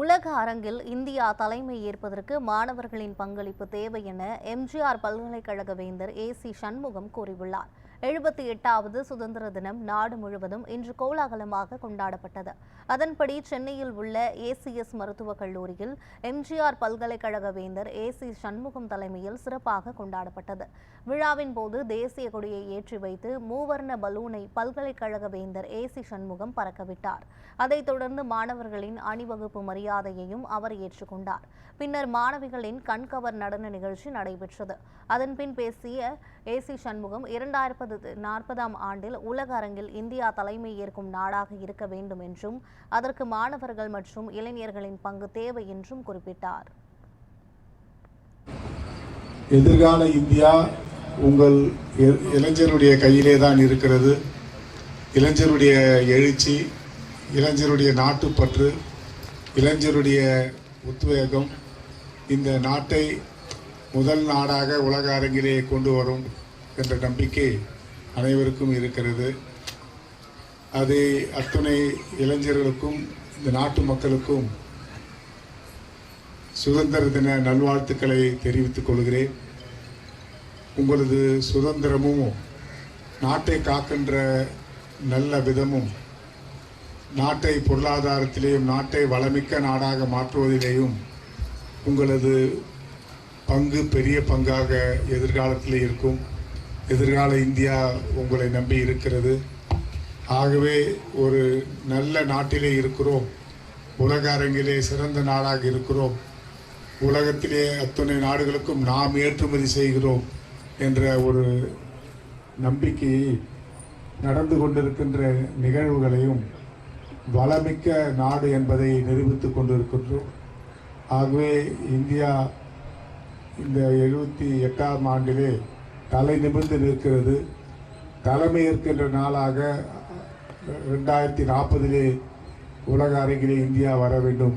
உலக அரங்கில் இந்தியா தலைமை ஏற்பதற்கு மாணவர்களின் பங்களிப்பு தேவை என எம்ஜிஆர் பல்கலைக்கழக வேந்தர் ஏ சி சண்முகம் கூறியுள்ளார். எழுபத்தி எட்டாவது சுதந்திர தினம் நாடு முழுவதும் இன்று கோலாகலமாக கொண்டாடப்பட்டது. அதன்படி சென்னையில் உள்ள ஏசிஎஸ் மருத்துவக் கல்லூரியில் எம்ஜிஆர் பல்கலைக்கழக வேந்தர் ஏ சி சண்முகம் தலைமையில் சிறப்பாக கொண்டாடப்பட்டது. விழாவின் போது தேசிய கொடியை ஏற்றி வைத்து மூவர்ண பலூனை பல்கலைக்கழக வேந்தர் ஏ சி சண்முகம் பறக்கவிட்டார். அதைத் தொடர்ந்து மாணவர்களின் அணிவகுப்பு மரியாதையையும் அவர் ஏற்றுக்கொண்டார். பின்னர் மாணவிகளின் கண்கவர் நடன நிகழ்ச்சி நடைபெற்றது. அதன்பின் பேசிய ஏ சி சண்முகம் இரண்டாயிரத்து நாற்பதாம் ஆண்டில் உலக அரங்கில் இந்தியா தலைமை ஏற்கும் நாடாக இருக்க வேண்டும் என்றும் அதற்கு மாணவர்கள் மற்றும் இளைஞர்களின் பங்கு தேவை என்றும் குறிப்பிட்டார். எதிர்கால இந்தியா உங்கள் இளைஞருடைய கையிலே தான் இருக்கிறது. இளைஞருடைய எழுச்சி இளைஞருடைய நாட்டுப்பற்று இளைஞருடைய உத்வேகம் இந்த நாட்டை முதல் நாடாக உலக அரங்கிலே கொண்டு வரும் என்ற நம்பிக்கை அனைவருக்கும் இருக்கிறது. அது அத்துணை இளைஞர்களுக்கும் இந்த நாட்டு மக்களுக்கும் சுதந்திர தின நல்வாழ்த்துக்களை தெரிவித்துக் கொள்கிறேன். உங்களது சுதந்திரமும் நாட்டை காக்கின்ற நல்ல விதமும் நாட்டை பொருளாதாரத்திலேயும் நாட்டை வளமிக்க நாடாக மாற்றுவதிலேயும் உங்களது பங்கு பெரிய பங்காக எதிர்காலத்தில் இருக்கும். எதிர்கால இந்தியா உங்களை நம்பி இருக்கிறது. ஆகவே ஒரு நல்ல நாட்டிலே இருக்கிறோம். உலக அரங்கிலே சிறந்த நாடாக இருக்கிறோம். உலகத்திலே அத்தனை நாடுகளுக்கும் நாம் ஏற்றுமதி செய்கிறோம் என்ற ஒரு நம்பிக்கையை நடந்து கொண்டிருக்கின்ற நிகழ்வுகளையும் வளமிக்க நாடு என்பதை நிரூபித்துக் கொண்டிருக்கின்றோம். ஆகவே இந்தியா இந்த எழுபத்தி எட்டாம் ஆண்டிலே தலை நிமிர்ந்து நிற்கிறது. தலைமையேற்கின்ற நாளாக ரெண்டாயிரத்தி நாற்பதிலே உலக அரங்கிலே இந்தியா வர வேண்டும்.